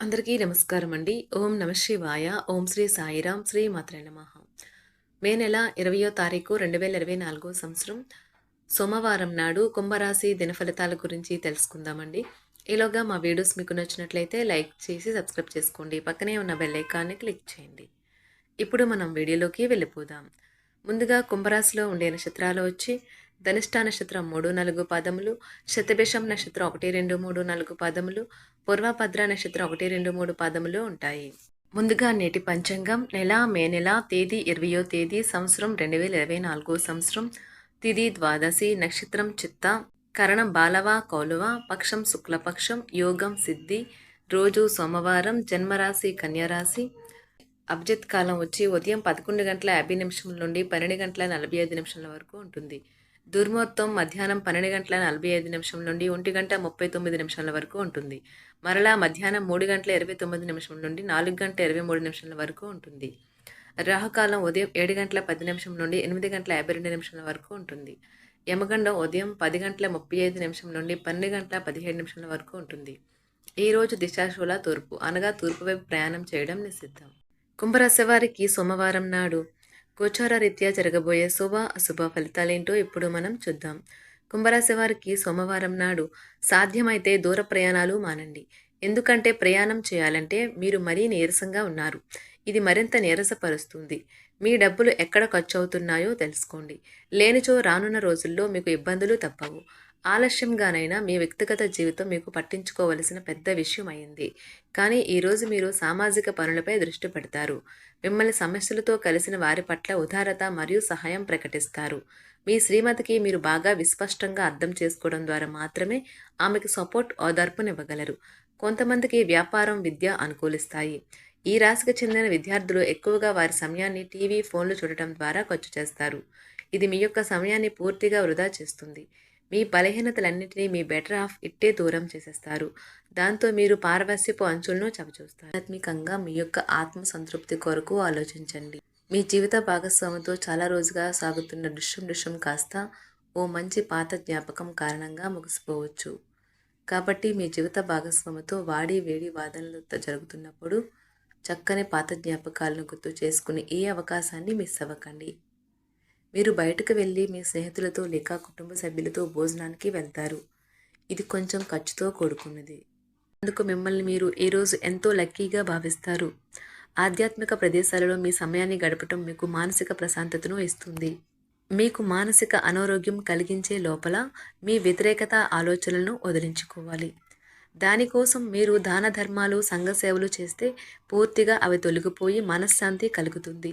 అందరికీ నమస్కారం అండి. ఓం నమ శివాయ. ఓం శ్రీ సాయిరాం. శ్రీ మాత్రే నమ. మే నెల ఇరవయో తారీఖు రెండు వేల ఇరవై నాలుగో సంవత్సరం. సోమవారం నాడు కుంభరాశి దినఫలితాల గురించి తెలుసుకుందామండి. ఈలోగా మా వీడియోస్ మీకు నచ్చినట్లయితే లైక్ చేసి సబ్స్క్రైబ్ చేసుకోండి. పక్కనే ఉన్న బెల్ ఐకాన్ని క్లిక్ చేయండి. ఇప్పుడు మనం వీడియోలోకి వెళ్ళిపోదాం. ముందుగా కుంభరాశిలో ఉండే నక్షత్రాలు వచ్చి ధనిష్ట నక్షత్రం మూడు నాలుగు పాదములు శతభిషం నక్షత్రం ఒకటి రెండు మూడు నాలుగు పాదములు పూర్వభద్ర నక్షత్రం ఒకటి రెండు మూడు పాదములు ఉంటాయి. ముందుగా నేటి పంచాంగం నెల మే నెల తేదీ ఇరవయో తేదీ సంవత్సరం రెండు వేల ఇరవై నాలుగో సంవత్సరం తిది ద్వాదశి నక్షత్రం చిత్త కరణం బాలవ కౌలవ పక్షం శుక్లపక్షం యోగం సిద్ధి రోజు సోమవారం జన్మరాశి కన్యరాశి అబ్జిత్ కాలం వచ్చి ఉదయం పదకొండు గంటల యాభై నిమిషం నుండి పన్నెండు గంటల నలభై ఐదు నిమిషాల వరకు ఉంటుంది. దుర్మోత్తం మధ్యాహ్నం పన్నెండు గంటల నలభై ఐదు నిమిషం నుండి ఒంటి గంట ముప్పై తొమ్మిది నిమిషాల వరకు ఉంటుంది. మరలా మధ్యాహ్నం మూడు గంటల ఇరవై తొమ్మిది నిమిషం నుండి నాలుగు గంటల ఇరవై మూడు నిమిషాల వరకు ఉంటుంది. రాహుకాలం ఉదయం ఏడు గంటల పది నిమిషం నుండి ఎనిమిది గంటల యాభై రెండు నిమిషాల వరకు ఉంటుంది. యమగండం ఉదయం పది గంటల ముప్పై ఐదు నిమిషం నుండి పన్నెండు గంటల పదిహేడు నిమిషాల వరకు ఉంటుంది. ఈ రోజు దిశాశూల తూర్పు అనగా తూర్పు వైపు ప్రయాణం చేయడం నిషిద్ధం. కుంభరాశి వారికి సోమవారం నాడు గోచార రీత్యా జరగబోయే శుభ అశుభ ఫలితాలేంటో ఇప్పుడు మనం చూద్దాం. కుంభరాశి వారికి సోమవారం నాడు సాధ్యమైతే దూర ప్రయాణాలు మానండి. ఎందుకంటే ప్రయాణం చేయాలంటే మీరు మరీ నీరసంగా ఉన్నారు. ఇది మరింత నీరసపరుస్తుంది. మీ డబ్బులు ఎక్కడ ఖర్చు అవుతున్నాయో తెలుసుకోండి. లేనిచో రానున్న రోజుల్లో మీకు ఇబ్బందులు తప్పవు. ఆలస్యంగానైనా మీ వ్యక్తిగత జీవితం మీకు పట్టించుకోవలసిన పెద్ద విషయం అయింది. కానీ ఈరోజు మీరు సామాజిక పనులపై దృష్టి పెడతారు. మిమ్మల్ని సమస్యలతో కలిసిన వారి పట్ల ఉదారత మరియు సహాయం ప్రకటిస్తారు. మీ శ్రీమతికి మీరు బాగా విస్పష్టంగా అర్థం చేసుకోవడం ద్వారా మాత్రమే ఆమెకు సపోర్ట్ ఓదార్పునివ్వగలరు. కొంతమందికి వ్యాపారం విద్య అనుకూలిస్తాయి. ఈ రాశికి చెందిన విద్యార్థులు ఎక్కువగా వారి సమయాన్ని టీవీ ఫోన్లు చూడటం ద్వారా ఖర్చు చేస్తారు. ఇది మీ యొక్క సమయాన్ని పూర్తిగా వృధా చేస్తుంది. మీ బలహీనతలన్నింటినీ మీ బెటర్ ఆఫ్ ఇట్టే దూరం చేసేస్తారు. దాంతో మీరు పారవస్యపు అంచులను చవిచూస్తారు. ఆధ్యాత్మికంగా మీ యొక్క ఆత్మ సంతృప్తి కొరకు ఆలోచించండి. మీ జీవిత భాగస్వామితో చాలా రోజుగా సాగుతున్న దృశ్యం దృశ్యం కాస్త ఓ మంచి పాత జ్ఞాపకం కారణంగా ముగిసిపోవచ్చు. కాబట్టి మీ జీవిత భాగస్వామితో వాడి వేడి వాదనలు జరుగుతున్నప్పుడు చక్కని పాత జ్ఞాపకాలను గుర్తు చేసుకుని ఏ అవకాశాన్ని మిస్ అవ్వకండి. మీరు బయటకు వెళ్ళి మీ స్నేహితులతో లేక కుటుంబ సభ్యులతో భోజనానికి వెళ్తారు. ఇది కొంచెం ఖర్చుతో కూడుకున్నది. అందుకు మిమ్మల్ని మీరు ఈ రోజు ఎంతో లక్కీగా భావిస్తారు. ఆధ్యాత్మిక ప్రదేశాలలో మీ సమయాన్ని గడపటం మీకు మానసిక ప్రశాంతతను ఇస్తుంది. మీకు మానసిక అనారోగ్యం కలిగించే లోపల మీ వ్యతిరేకత ఆలోచనలను వదిలించుకోవాలి. దానికోసం మీరు దాన ధర్మాలు సంఘ సేవలు చేస్తే పూర్తిగా అవి తొలగిపోయి మనశ్శాంతి కలుగుతుంది.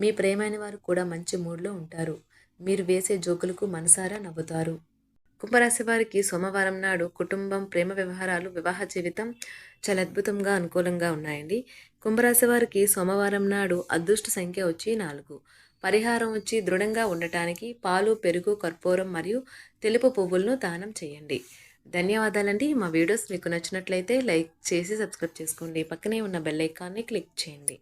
మీ ప్రేమైన వారు కూడా మంచి మూడ్లో ఉంటారు. మీరు వేసే జోకులకు మనసారా నవ్వుతారు. కుంభరాశి వారికి సోమవారం నాడు కుటుంబం ప్రేమ వ్యవహారాలు వివాహ జీవితం చాలా అద్భుతంగా అనుకూలంగా ఉన్నాయండి. కుంభరాశి వారికి సోమవారం నాడు అదృష్ట సంఖ్య వచ్చి నాలుగు. పరిహారం వచ్చి దృఢంగా ఉండటానికి పాలు పెరుగు కర్పూరం మరియు తెలుపు పువ్వులను దానం చేయండి. ధన్యవాదాలండి. మా వీడియోస్ మీకు నచ్చినట్లయితే లైక్ చేసి సబ్స్క్రైబ్ చేసుకోండి. పక్కనే ఉన్న బెల్ ఐకాన్ని క్లిక్ చేయండి.